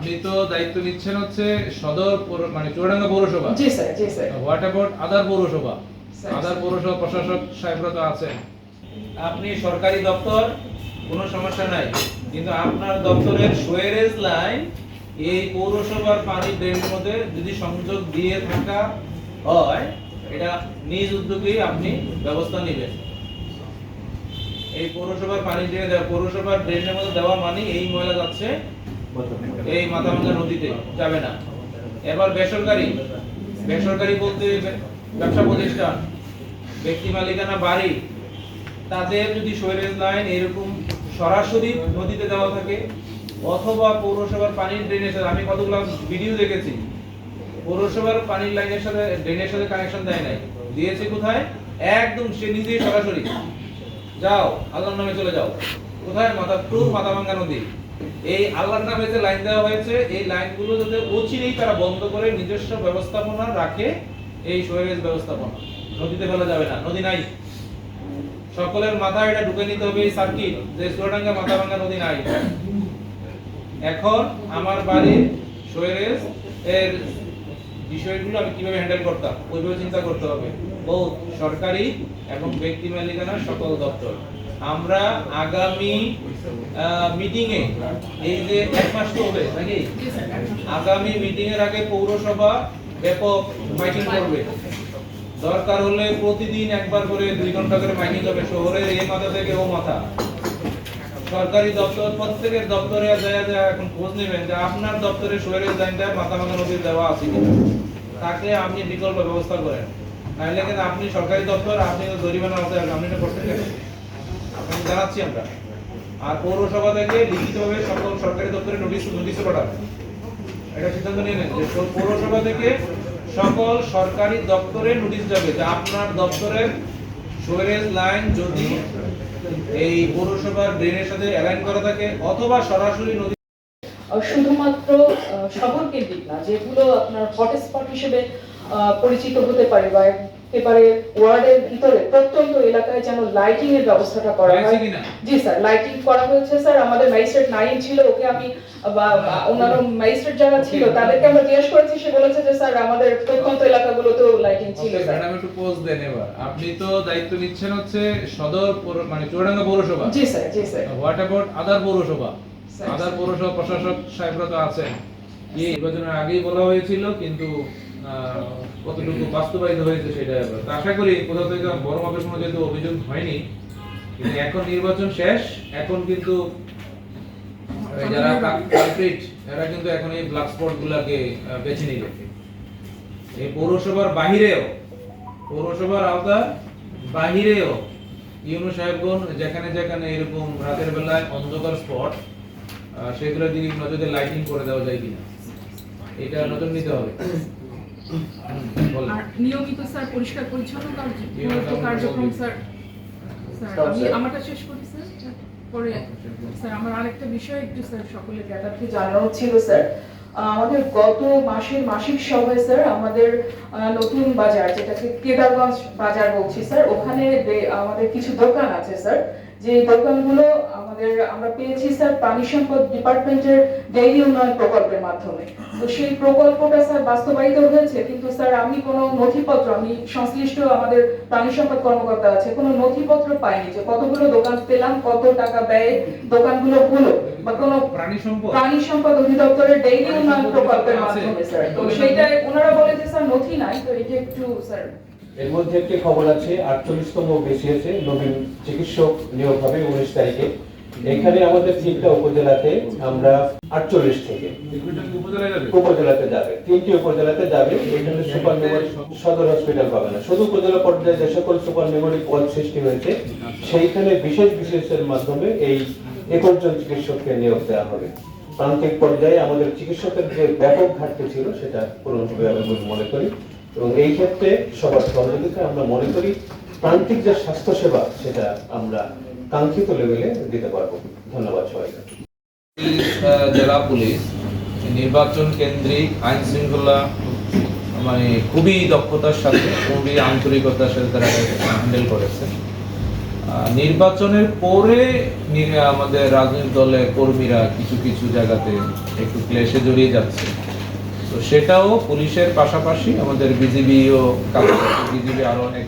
আপনি তো দায়িত্ব নিচ্ছেন হচ্ছে সদর মানে চুয়াডাঙ্গা পৌরসভা। জি স্যার জি স্যার। হোয়াট অ্যাবাউট আদার পৌরসভা? আদার পৌরসভা প্রশাসক সাহেবরা তো আছেন। আপনি সরকারি দপ্তর কোনো সমস্যা নাই। কিন্তু আপনার দপ্তরের সোয়ারেজ লাইন এই পৌরসভার পানি ড্রেনের মধ্যে যদি সংযোগ দিয়ে থাকা হয় এটা নিজ উদ্যোগেই আপনি ব্যবস্থা নেবেন। এই পৌরসভার পানি ড্রেনে পৌরসভার ড্রেনের মধ্যে দেওয়া মানে এই ময়লা যাচ্ছে এই মাথাভাঙ্গা নদীতে যাবে না। এবার বেসরকারি বেসরকারি বলতে ব্যবসা প্রতিষ্ঠান, ব্যক্তি মালিকানা বাড়ি, তাদের যদি সোয়ারেজ লাইন এরকম সরাসরি নদীতে দেওয়া থাকে, অথবা পৌরসভার পানির ড্রেনের সাথে আমি কতগুলো ভিডিও দেখেছি, পৌরসভার পানির লাইনের সাথে ড্রেনের সাথে কানেকশন দেয় নাই। দিয়েছে কোথায়? একদম সে নিজেই সরাসরি। যাও আল্লাহর নামে চলে যাও। কোথায়? মাথা টু মাথাভাঙ্গা নদী। এই আল্লাহর নামে যে লাইন দেওয়া হয়েছে, এই লাইনগুলো যাতে অচিরেই তারা বন্ধ করে নিজস্ব ব্যবস্থাপনা রাখে, এই সোয়েজ ব্যবস্থাপনা। নদীতে ফেলা যাবে না, নদী নাই। সকলের মাথায় এটা ঢুকে নিতে হবে এই সার্কিট যে চুয়াডাঙ্গা মাথাভাঙ্গা নদী নাই। এখন আমার বাড়ি সোয়েরেজ এর বিষয়গুলো আমি কীভাবে হ্যান্ডেল করতাম, ওইভাবে চিন্তা করতে হবে। বহুত সরকারি এবং ব্যক্তি মালিকানা সকল দপ্তর। আমরা আগামী মিটিং এ এই যে এক মাস তো হবে, নাকি? আগামী মিটিং এর আগে পৌরসভা ব্যাপক মাইকিং করবে। দরকার হলে প্রতিদিন একবার করে দুই ঘণ্টা করে মাইকিং হবে, শহরের এই মাথা থেকে ও মাথা। সরকারি দপ্তর, প্রত্যেকের দপ্তরে যায় যায় এখন খোঁজ নেবেন যে আপনার দপ্তরে সোয়ারেজ লাইনটা মাথা মাথা নদীর দেওয়া আছে কিনা। তাকে আপনি বিকল্প ব্যবস্থা করেন। নাহলে কিন্তু আপনি সরকারি দপ্তর আপনি জরিমানা হতে হবে আপনি এটা করতে জানাচ্ছি আমরা। আর পৌরসভা থেকে লিখিতভাবে সকল সরকারি দপ্তরে নোটিশ নোটিশ পাঠাবে। এটা সিদ্ধান্ত নিয়ে নেন যে পৌরসভা থেকে সকল সরকারি দপ্তরে নোটিশ যাবে যে আপনার দপ্তরের সোয়ারেজ লাইন যদি এই পৌরসভার ড্রেনের সাথে অ্যালাইন করা থাকে অথবা সরাসরি নদী শুধুমাত্র শহর কেন্দ্রিক না, যেগুলো আপনার হটস্পট হিসেবে পরিচিত হতে পারে বা একেবারে ওয়ার্ডের ভিতরে প্রত্যন্ত এলাকায় যেন লাইটিং এর ব্যবস্থাটা করা হয়। জি স্যার লাইটিং করা হয়েছে স্যার আমাদের ম্যাজিস্ট্রেট নাইন ছিল ওকে আমি বা অন্যান্য ম্যাজিস্ট্রেট যারা ছিল তাদেরকে আমরা জিজ্ঞেস করেছি সে বলেছে যে স্যার আমাদের প্রত্যন্ত এলাকাগুলোতেও লাইটিং ছিল স্যার ম্যাডাম একটু পোজ দেন এবার। আপনি তো দায়িত্ব নিচ্ছেন হচ্ছে সদর মানে চুয়াডাঙ্গা পৌরসভা। জি স্যার জি স্যার হোয়াট অ্যাবাউট আদার পৌরসভা? আদার পৌরসভা প্রশাসক সাহেবরা তো আছেন। কি নির্বাচনের আগেই বলা হয়েছিল কিন্তু কতটুকু বাস্তবায়িত হয়েছে সেটা। তো আশা করি কোথাও থেকে বড় মাপের কোনো যেহেতু অভিযোগ হয়নি কিন্তু এখন নির্বাচন শেষ এখন কিন্তু যারা এরা কিন্তু এখন এই ব্ল্যাক স্পট গুলাকে বেছে এই পৌরসভার বাহিরেও পৌরসভার আওতা বাহিরেও ইউনু সাহেবগণ যেখানে যেখানে এরকম রাতের বেলায় অন্ধকার স্পট সেগুলো দিকে নজরে লাইটিং করে দেওয়া যায় কিনা এটা নজর নিতে হবে। আর নিয়মিত স্যার পরিষ্কার পরিচ্ছন্ন কার্যক্রম স্যার। আমি আমারটা শেষ করি স্যার। পরে স্যার আমার আরেকটা বিষয় একটু স্যার সকলের জ্ঞাতার্থে জানানো ছিল স্যার। আমাদের গত মাসের মাসিক সভায় স্যার আমাদের নতুন বাজার যেটাকে কেদারগঞ্জ বাজার বলছি স্যার ওখানে আমাদের কিছু দোকান আছে স্যার। যে দোকানগুলো আমাদের আমরা পেয়েছি স্যার পানি সম্পদ ডিপার্টমেন্টের ডেইলি উন্নয়ন প্রকল্পের মাধ্যমে। তো সেই প্রকল্পটা স্যার বাস্তবায়িত হয়েছে কিন্তু স্যার আমি কোনো নথিপত্র আমি সংশ্লিষ্ট আমাদের প্রাণী সম্পদ কর্মকর্তা আছে কোনো নথিপত্র পাইনি যে কতগুলো দোকান পেলাম কত টাকা ব্যয়ে দোকানগুলো হলো বা কোনো প্রাণী সম্পদ? প্রাণী সম্পদ অধিদপ্তরের ডেইলি উন্নয়ন প্রকল্পের মাধ্যমে স্যার। তো সেইটাই ওনারা বলে যে স্যার নথি নাই তো এটা একটু স্যার এর মধ্যে একটি খবর আছে, আটচল্লিশতম নবীন চিকিৎসক নিয়োগ হবে উনিশ তারিখে। এখানে আমাদের তিনটা উপজেলাতে আমরা আটচল্লিশ থেকে উপজেলাতে যাবে। তিনটি উপজেলাতে যাবে, এখানে সুপার মেমোরি সদর হসপিটাল পাবে না। শুধু উপজেলা পর্যায়ে যে সকল সুপার মেমোরি পদ সৃষ্টি হয়েছে, সেইখানে বিশেষ বিশেষের মাধ্যমে এই একজন চিকিৎসককে নিয়োগ দেওয়া হবে। প্রান্তিক পর্যায়ে আমাদের চিকিৎসকের যে ব্যাপক ঘাটতি ছিল, সেটা পূরণ হবে আমি মনে করি। এবং এই ক্ষেত্রে সবার সহযোগিতা আমরা মনে করি প্রান্তিক যে স্বাস্থ্য সেবা সেটা আমরা কাঙ্ক্ষিত লেভেলে দিতে পারব। ধন্যবাদ সবাইকে। জেলা পুলিশ, নির্বাচন কেন্দ্রিক আইন শৃঙ্খলা মানে খুবই দক্ষতার সাথে, খুবই আন্তরিকতার সাথে তারা হ্যান্ডেল করেছে। নির্বাচনের পরে আমাদের রাজনৈতিক দলের কর্মীরা কিছু কিছু জায়গাতে একটু ক্লেশে জড়িয়ে যাচ্ছে। তো সেটাও পুলিশের পাশাপাশি আমাদের বিজিবিও কাজ করছে বিজিবি আরও অনেক